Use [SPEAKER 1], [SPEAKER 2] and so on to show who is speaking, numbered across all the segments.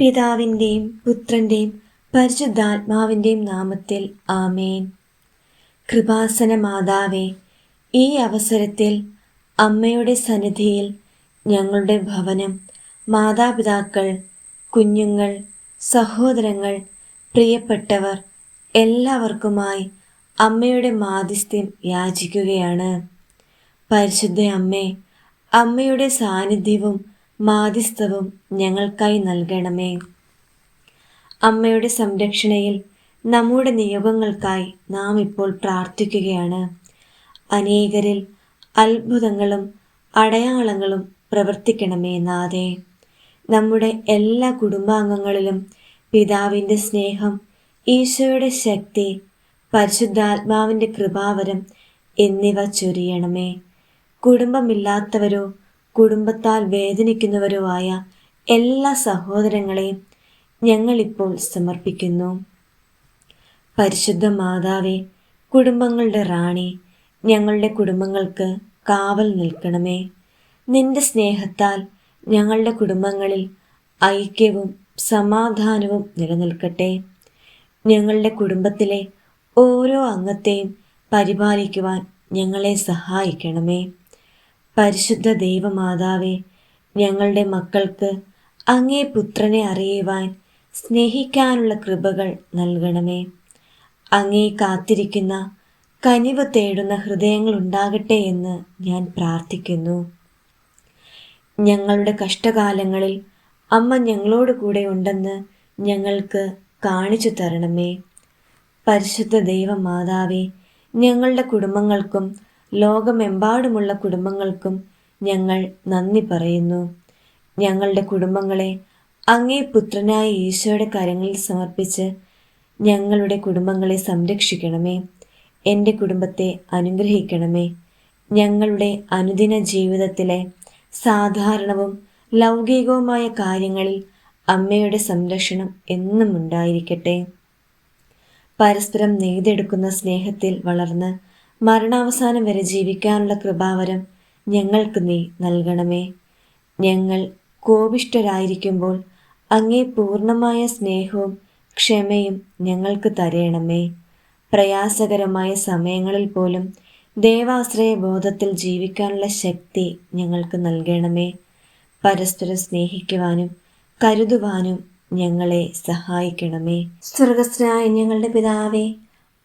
[SPEAKER 1] പിതാവിന്റെയും പുത്രന്റെയും പരിശുദ്ധാത്മാവിന്റെയും നാമത്തിൽ ആമേൻ. കൃപാസന മാതാവേ ഈ അവസരത്തിൽ അമ്മയുടെ സന്നിധിയിൽ ഞങ്ങളുടെ ഭവനം മാതാപിതാക്കൾ കുഞ്ഞുങ്ങൾ സഹോദരങ്ങൾ പ്രിയപ്പെട്ടവർ എല്ലാവർക്കുമായി അമ്മയുടെ മാധ്യസ്ഥ്യം യാചിക്കുകയാണ്. പരിശുദ്ധ അമ്മേ അമ്മയുടെ സാന്നിധ്യവും മാധ്യസ്ഥവും ഞങ്ങൾക്കായി നൽകണമേ. അമ്മയുടെ സംരക്ഷണയിൽ നമ്മുടെ നിയോഗങ്ങൾക്കായി നാം ഇപ്പോൾ പ്രാർത്ഥിക്കുകയാണ്. അനേകരിൽ അത്ഭുതങ്ങളും അടയാളങ്ങളും പ്രവർത്തിക്കണമേ നാഥേ. നമ്മുടെ എല്ലാ കുടുംബാംഗങ്ങളിലും പിതാവിന്റെ സ്നേഹം ഈശോയുടെ ശക്തി പരിശുദ്ധാത്മാവിന്റെ കൃപാവരം എന്നിവ ചൊരിയണമേ. കുടുംബമില്ലാത്തവരോ കുടുംബത്താൽ വേദനിക്കുന്നവരുമായ എല്ലാ സഹോദരങ്ങളെയും ഞങ്ങളിപ്പോൾ സമർപ്പിക്കുന്നു. പരിശുദ്ധ മാതാവേ കുടുംബങ്ങളുടെ റാണി ഞങ്ങളുടെ കുടുംബങ്ങൾക്ക് കാവൽ നിൽക്കണമേ. നിന്റെ സ്നേഹത്താൽ ഞങ്ങളുടെ കുടുംബങ്ങളിൽ ഐക്യവും സമാധാനവും നിലനിൽക്കട്ടെ. ഞങ്ങളുടെ കുടുംബത്തിലെ ഓരോ അംഗത്തെയും പരിപാലിക്കുവാൻ ഞങ്ങളെ സഹായിക്കണമേ. പരിശുദ്ധ ദൈവമാതാവേ ഞങ്ങളുടെ മക്കൾക്ക് അങ്ങേ പുത്രനെ അറിയുവാൻ സ്നേഹിക്കാനുള്ള കൃപകൾ നൽകണമേ. അങ്ങേ കാത്തിരിക്കുന്ന കനിവ് തേടുന്ന ഹൃദയങ്ങൾ ഉണ്ടാകട്ടെ എന്ന് ഞാൻ പ്രാർത്ഥിക്കുന്നു. ഞങ്ങളുടെ കഷ്ടകാലങ്ങളിൽ അമ്മ ഞങ്ങളോട് കൂടെ ഉണ്ടെന്ന് ഞങ്ങൾക്ക് കാണിച്ചു തരണമേ. പരിശുദ്ധ ദൈവമാതാവേ ഞങ്ങളുടെ കുടുംബങ്ങൾക്കും ലോകമെമ്പാടുമുള്ള കുടുംബങ്ങൾക്കും ഞങ്ങൾ നന്ദി പറയുന്നു. ഞങ്ങളുടെ കുടുംബങ്ങളെ അങ്ങേ പുത്രനായ ഈശോയുടെ കരങ്ങളിൽ സമർപ്പിച്ച് ഞങ്ങളുടെ കുടുംബങ്ങളെ സംരക്ഷിക്കണമേ. എന്റെ കുടുംബത്തെ അനുഗ്രഹിക്കണമേ. ഞങ്ങളുടെ അനുദിന ജീവിതത്തിലെ സാധാരണവും ലൗകികവുമായ കാര്യങ്ങളിൽ അമ്മയുടെ സംരക്ഷണം എന്നും ഉണ്ടായിരിക്കട്ടെ. പരസ്പരം നെയ്തെടുക്കുന്ന സ്നേഹത്തിൽ വളർന്ന് മരണാവസാനം വരെ ജീവിക്കാനുള്ള കൃപാവരം ഞങ്ങൾക്ക് നീ നൽകണമേ. ഞങ്ങൾ കോപിഷ്ടരായിരിക്കുമ്പോൾ അങ്ങേ പൂർണമായ സ്നേഹവും ക്ഷമയും ഞങ്ങൾക്ക് തരയണമേ പ്രയാസകരമായ സമയങ്ങളിൽ പോലും ദേവാശ്രയ ബോധത്തിൽ ജീവിക്കാനുള്ള ശക്തി ഞങ്ങൾക്ക് നൽകണമേ. പരസ്പരം സ്നേഹിക്കുവാനും കരുതുവാനും ഞങ്ങളെ സഹായിക്കണമേ. സ്വർഗസ്നായ ഞങ്ങളുടെ പിതാവേ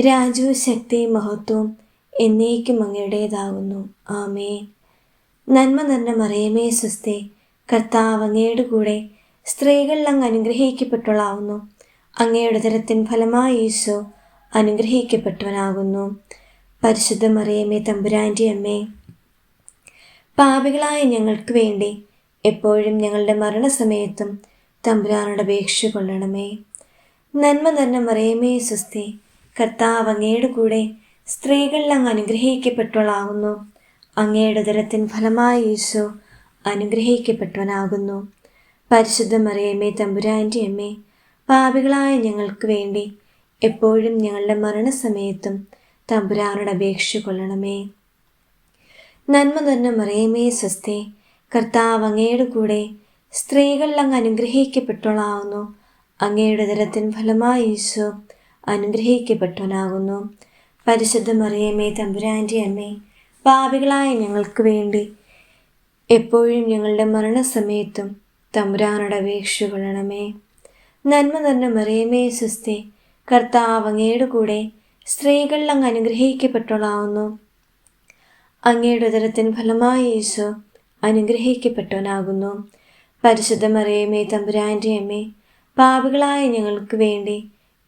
[SPEAKER 1] രാജുവും ശക്തി മഹത്വം എന്നേക്കും അങ്ങയുടേതാകുന്നു ആമേ നന്മ നിറഞ്ഞ മറിയമേ സ്വസ്തി. കർത്താവ് അങ്ങയുടെ കൂടെ സ്ത്രീകളിൽ അങ്ങ് അനുഗ്രഹിക്കപ്പെട്ടവളാവുന്നു. അങ്ങയുടെ തരത്തിൻ ഫലമായി ഈശോ അനുഗ്രഹിക്കപ്പെട്ടവനാകുന്നു. പരിശുദ്ധ മറിയമേ തമ്പുരാന്റെ അമ്മേ. പാപികളായ ഞങ്ങൾക്ക് വേണ്ടി എപ്പോഴും ഞങ്ങളുടെ മരണസമയത്തും തമ്പുരാനോട് അപേക്ഷ കൊള്ളണമേ. നന്മ നിറഞ്ഞ മറിയമേ സ്വസ്തി. കർത്താവ് അങ്ങയുടെ കൂടെ സ്ത്രീകളിൽ അങ്ങ് അനുഗ്രഹിക്കപ്പെട്ടവളാകുന്നു. അങ്ങയുടെ ഉദരത്തിൻ ഫലമായി യേശു അനുഗ്രഹിക്കപ്പെട്ടവനാകുന്നു. പരിശുദ്ധ മറിയമ്മേ തമ്പുരാന്റെ അമ്മേ പാപികളായ ഞങ്ങൾക്ക് വേണ്ടി എപ്പോഴും ഞങ്ങളുടെ മരണസമയത്തും തമ്പുരാനോട് അപേക്ഷ കൊള്ളണമേ. നന്മ തന്നെ മറിയമേ സ്വസ്തി കർത്താവ് അങ്ങയുടെ കൂടെ സ്ത്രീകളിൽ അങ്ങ് അനുഗ്രഹിക്കപ്പെട്ടോളാവുന്നു അങ്ങയുടെ ഉദരത്തിൻ ഫലമായി ഈശോ അനുഗ്രഹിക്കപ്പെട്ടവനാകുന്നു. പരിശുദ്ധ മറിയമ്മേ തമ്പുരാന്റെ അമ്മേ പാപികളായ ഞങ്ങൾക്ക് വേണ്ടി എപ്പോഴും ഞങ്ങളുടെ മരണസമയത്തും തമ്പുരാനോട് അപേക്ഷ കൊള്ളണമേ. നന്മ നിറഞ്ഞ മറിയമേ സുസ്തി കർത്താവ് അങ്ങയുടെ കൂടെ സ്ത്രീകളിൽ അങ്ങ് അനുഗ്രഹിക്കപ്പെട്ടവളാവുന്നു. അങ്ങയുടെ ഉദരത്തിൻ ഫലമായ യേശു അനുഗ്രഹിക്കപ്പെട്ടവനാകുന്നു. പരിശുദ്ധ മറിയമേ തമ്പുരാന്റെ അമ്മേ പാപികളായ ഞങ്ങൾക്ക് വേണ്ടി